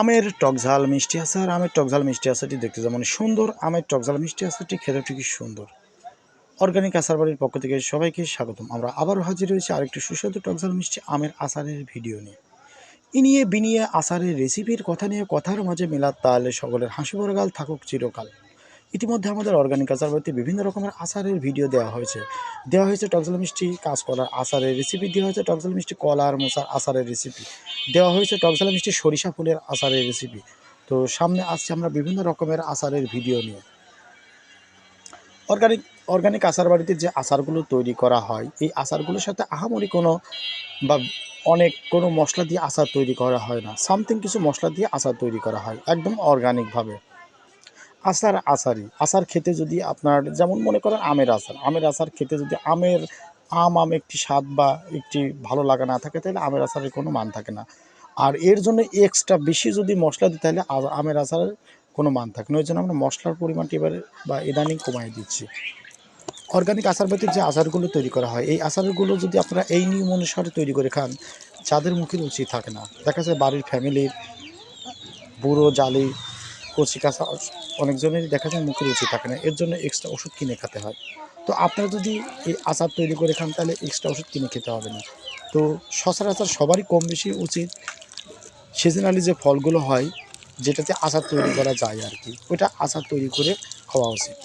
আমের টকঝাল মিষ্টি আচার আমের টকঝাল মিষ্টি আচারটি দেখতে যেমন সুন্দর। আমের টকঝাল মিষ্টি আচারটি খেতে ঠিকই সুন্দর। অর্গানিক আচার বাড়ির পক্ষ থেকে সবাইকে স্বাগতম। আমরা আবারও হাজির হয়েছি আরেকটি সুস্বাদু টকঝাল মিষ্টি আমের আচারের ভিডিও নিয়ে। ইনিয়ে বিনিয়ে আচারের রেসিপির কথা নিয়ে, কথার মাঝে মেলার তাহলে সকলের হাসি বরগাল থাকুক চিরকাল। ইতিমধ্যে আমাদের অর্গানিক আচার বাড়িতে বিভিন্ন রকমের আচারের ভিডিও দেওয়া হয়েছে। দেওয়া হয়েছে টকঝাল মিষ্টি, কাঁচকলার আচারের রেসিপি দেওয়া হয়েছে টকঝাল মিষ্টি কলার মোচার আচারের রেসিপি দেওয়া হয়েছে টকঝাল মিষ্টি সরিষা ফুলের আচারের রেসিপি তো সামনে আসছে আমরা বিভিন্ন রকমের আচারের ভিডিও নিয়ে। অর্গানিক অর্গানিক আচার বাড়িতে যে আচারগুলো তৈরি করা হয়, এই আচারগুলোর সাথে আহামরি কোনো বা অনেক কোনো মশলা দিয়ে আচার তৈরি করা হয় না। সামথিং কিছু মশলা দিয়ে আচার তৈরি করা হয়, একদম অর্গানিকভাবে আচার, আচারই। আচার খেতে যদি আপনার, যেমন মনে করেন আমের আচার আমের আচার খেতে যদি আমের আম আম একটি স্বাদ বা একটি ভালো লাগা না থাকে, তাহলে আমের আচারের কোনো মান থাকে না। আর এর জন্য এক্সট্রা বেশি যদি মশলা দিই, তাহলে আমের আচারের কোনো মান থাকে না। ওই জন্য আমরা মশলার পরিমাণটি এবারে বা ইদানিং কমাই দিচ্ছি। অর্গানিক আচার বাতির যে আচারগুলো তৈরি করা হয়, এই আচারগুলো যদি আপনারা এই নিয়ম অনুসারে তৈরি করে খান, যাদের মুখে রুচি থাকে না। দেখা যায় বাড়ির ফ্যামিলির বুড়ো, জালি কচি কাঁচা অনেকজনেরই দেখা যায় মুখে রুচি থাকে না। এর জন্য এক্সট্রা ওষুধ কিনে খেতে হয়। তো আপনারা যদি এই আচার তৈরি করে খান, তাহলে এক্সট্রা ওষুধ কিনে খেতে হবে না। তো সচরাচর সবারই কম বেশি উচিত সিজনালি যে ফলগুলো হয়, যেটাতে আচার তৈরি করা যায় আর কি, ওইটা আচার তৈরি করে খাওয়া উচিত।